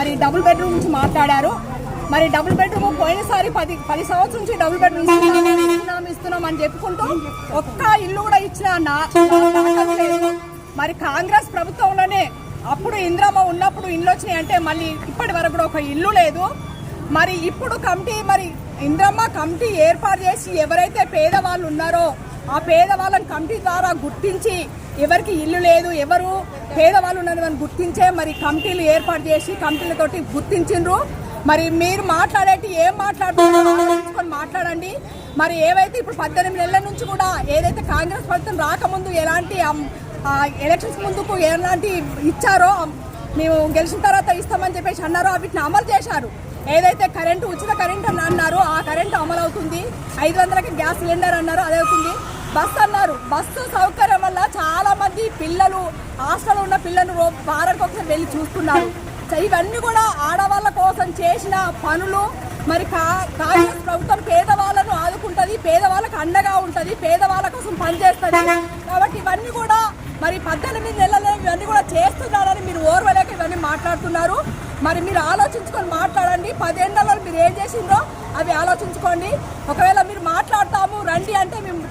మరి double bedroom నుంచి మాట్లాడారు. మరి డబుల్ బెడ్రూమ్ పోయినసారి పది పది సంవత్సరం నుంచి డబుల్ బెడ్రూమ్ ఇస్తున్నాం, ఇస్తున్నాం అని చెప్పుకుంటూ ఒక్క ఇల్లు కూడా ఇచ్చిన నా- మరి కాంగ్రెస్ ప్రభుత్వంలోనే అప్పుడు ఇంద్రమ్మ ఉన్నప్పుడు ఇల్లు వచ్చినాయి అంటే మళ్ళీ ఇప్పటి వరకు కూడా ఒక ఇల్లు లేదు. మరి ఇప్పుడు కమిటీ మరి ఇంద్రమ్మ కమిటీ ఏర్పాటు చేసి ఎవరైతే పేదవాళ్ళు ఉన్నారో ఆ పేదవాళ్ళని కమిటీ ద్వారా గుర్తించి ఎవరికి ఇల్లు లేదు ఎవరు పేదవాళ్ళు ఉన్నారని గుర్తించే మరి కమిటీలు ఏర్పాటు చేసి కమిటీలతోటి గుర్తించిండ్రు. మరి మీరు మాట్లాడేటి ఏం మాట్లాడుతున్నారు మాట్లాడండి. మరి ఏవైతే ఇప్పుడు పద్దెనిమిది నెలల నుంచి కూడా ఏదైతే కాంగ్రెస్ ప్రభుత్వం రాకముందు ఎలాంటి ఎలక్షన్స్ ముందుకు ఎలాంటి ఇచ్చారో మేము గెలిచిన తర్వాత ఇస్తామని చెప్పేసి అన్నారో వీటిని అమలు చేశారు. ఏదైతే కరెంటు ఉచిత కరెంట్ అని అన్నారో ఆ కరెంటు అమలు అవుతుంది ఐదు వందలకి గ్యాస్ సిలిండర్ అన్నారు అదే అవుతుంది బస్ అన్నారు. బస్సు సౌకర్యం వల్ల చాలా మంది పిల్లలు హాస్టల్లో ఉన్న పిల్లలు రో- వారానికి ఒకసారి వెళ్ళి చూస్తున్నారు. ఇవన్నీ కూడా ఆడవాళ్ళ కోసం చేసిన పనులు. మరి కా- కాంగ్రెస్ ప్రభుత్వం పేదవాళ్ళను ఆదుకుంటుంది పేదవాళ్ళకు అండగా ఉంటుంది పేదవాళ్ళ కోసం పనిచేస్తుంది. కాబట్టి ఇవన్నీ కూడా మరి పద్దెనిమిది నెలలు ఇవన్నీ కూడా చేస్తున్నారని మీరు ఓర్వలేక ఇవన్నీ మాట్లాడుతున్నారు. మరి మీరు ఆలోచించుకొని మాట్లాడండి. పదేళ్ళలో మీరు ఏం చేసిందో అవి ఆలోచించుకోండి. ఒకవేళ మీరు మాట్లాడతాము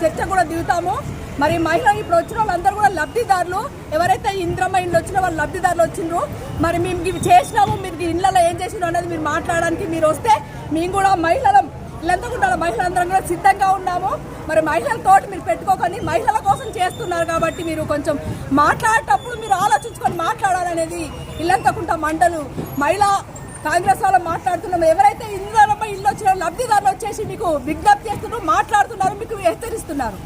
చర్చ కూడా దిగుతాము. మరి మహిళ ఇప్పుడు వచ్చిన వాళ్ళందరూ కూడా లబ్ధిదారులు. ఎవరైతే ఇంద్రమ్మ ఇండ్లు వచ్చిన వాళ్ళు లబ్ధిదారులు వచ్చిండ్రు. మరి మేము ఇవి చేసినాము మీరు ఇళ్ళలో ఏం చేసినారు అనేది మీరు మాట్లాడడానికి మీరు వస్తే మేము కూడా మహిళల ఇల్లంతా కూడా మహిళలందరం కూడా సిద్ధంగా ఉన్నాము. మరి మహిళలతో మీరు పెట్టుకోకండి. మహిళల కోసం చేస్తున్నారు కాబట్టి మీరు కొంచెం మాట్లాడేటప్పుడు మీరు ఆలోచించుకొని మాట్లాడాలనేది ఇల్లంతకుంట మండలు. మహిళా కాంగ్రెస్ వాళ్ళు మాట్లాడుతున్నాం. ఎవరైతే ఇందులో ఇల్లు వచ్చిన లబ్ధిదారులు వచ్చేసి మీకు విజ్ఞప్తి చేస్తున్నారు మాట్లాడుతున్నారు మీకు హెచ్చరిస్తున్నారు.